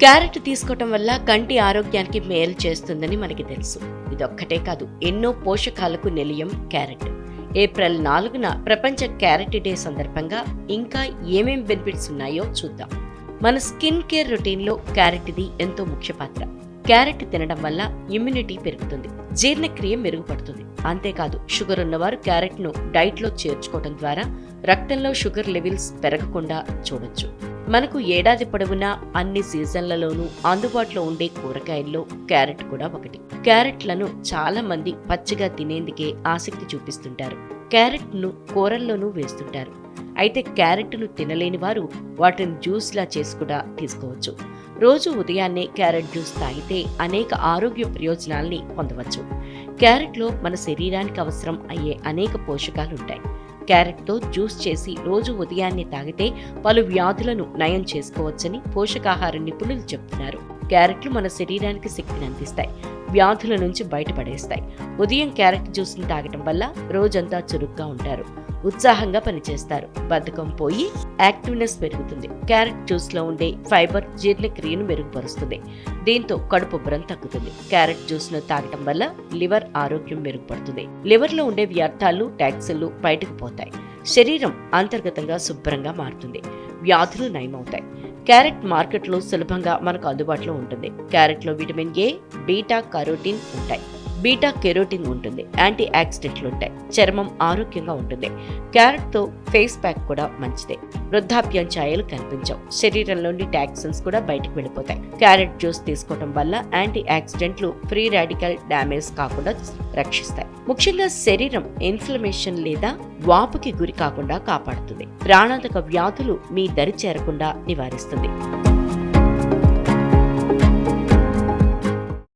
Carrot తీసుకోవటం వల్ల కంటి ఆరోగ్యానికి మేలు చేస్తుందని మనకి తెలుసు. ఇదొక్కటే కాదు ఎన్నో పోషకాలకు నిలయం క్యారెట్. ఏప్రిల్ నాలుగున ప్రపంచ క్యారెట్ డే సందర్భంగా ఇంకా ఏమేం బెనిఫిట్స్ ఉన్నాయో చూద్దాం. మన స్కిన్ కేర్ రొటీన్లో క్యారెట్ది ఎంతో ముఖ్య పాత్ర. క్యారెట్ తినడం వల్ల ఇమ్యూనిటీ పెరుగుతుంది జీర్ణక్రియ మెరుగుపడుతుంది. అంతేకాదు షుగర్ ఉన్నవారు క్యారెట్ను డైట్లో చేర్చుకోవడం ద్వారా రక్తంలో షుగర్ లెవెల్స్ పెరగకుండా చూడొచ్చు. మనకు ఏడాది పొడవునా అన్ని సీజన్లలోనూ అందుబాటులో ఉండే కూరగాయల్లో క్యారెట్ కూడా ఒకటి. క్యారెట్లను చాలా మంది పచ్చిగా తినేందుకే ఆసక్తి చూపిస్తుంటారు. క్యారెట్ను కూరల్లోనూ వేస్తుంటారు. అయితే క్యారెట్ను తినలేని వారు వాటిని జ్యూస్లా చేసి కూడా తీసుకోవచ్చు. రోజు ఉదయాన్నే క్యారెట్ జ్యూస్ తాగితే అనేక ఆరోగ్య ప్రయోజనాల్ని పొందవచ్చు. క్యారెట్లో మన శరీరానికి అవసరం అయ్యే అనేక పోషకాలు ఉంటాయి క్యారెట్తో జ్యూస్ చేసి రోజు ఉదయాన్నే తాగితే పలు వ్యాధులను నయం చేసుకోవచ్చని పోషకాహార నిపుణులు చెప్తున్నారు. క్యారెట్లు మన శరీరానికి శక్తిని అందిస్తాయి. వ్యాధుల నుంచి బయటపడేస్తాయి. ఉదయం క్యారెట్ జ్యూస్ని తాగటం వల్ల రోజంతా చురుగ్గా ఉంటారు. ఉత్సాహంగా పనిచేస్తారు. బద్ధకం పోయి యాక్టివ్నెస్ పెరుగుతుంది. క్యారెట్ జ్యూస్లో ఉండే ఫైబర్ జీర్ణక్రియను మెరుగుపరుస్తుంది. దీంతో కడుపు ఉబ్బరం తగ్గుతుంది. క్యారెట్ జ్యూస్ను తాగటం వల్ల లివర్ ఆరోగ్యం మెరుగుపడుతుంది. లివర్లో ఉండే వ్యర్థాలు టాక్సిన్లు బయటకు పోతాయి. శరీరం అంతర్గతంగా శుభ్రంగా మారుతుంది. వ్యాధులు నయమవుతాయి. క్యారెట్ మార్కెట్లో సులభంగా మనకు అందుబాటులో ఉంటుంది. క్యారెట్లో విటమిన్ ఏ బీటా కరోటిన్ ఉంటాయి. బీటా కెరోటిన్ ఉంటుంది యాంటీ ఆక్సిడెంట్లు ఉంటాయి చర్మం ఆరోగ్యంగా ఉంటుంది. క్యారెట్తో ఫేస్ ప్యాక్ కూడా మంచిదే. వృద్ధాప్యం ఛాయలు కనిపించవు. శరీరంలోని టాక్సిన్స్ కూడా బయటకు వెళ్ళిపోతాయి. క్యారెట్ జ్యూస్ తీసుకోవడం వల్ల యాంటీ ఆక్సిడెంట్లు ఫ్రీ రాడికల్ డ్యామేజ్ కాకుండా రక్షిస్తాయి. ముఖ్యంగా శరీరం ఇన్ఫ్లమేషన్ లేదా వాపుకి గురి కాకుండా కాపాడుతుంది. ప్రాణాంతక వ్యాధులు మీ దరి చేరకుండా నివారిస్తుంది.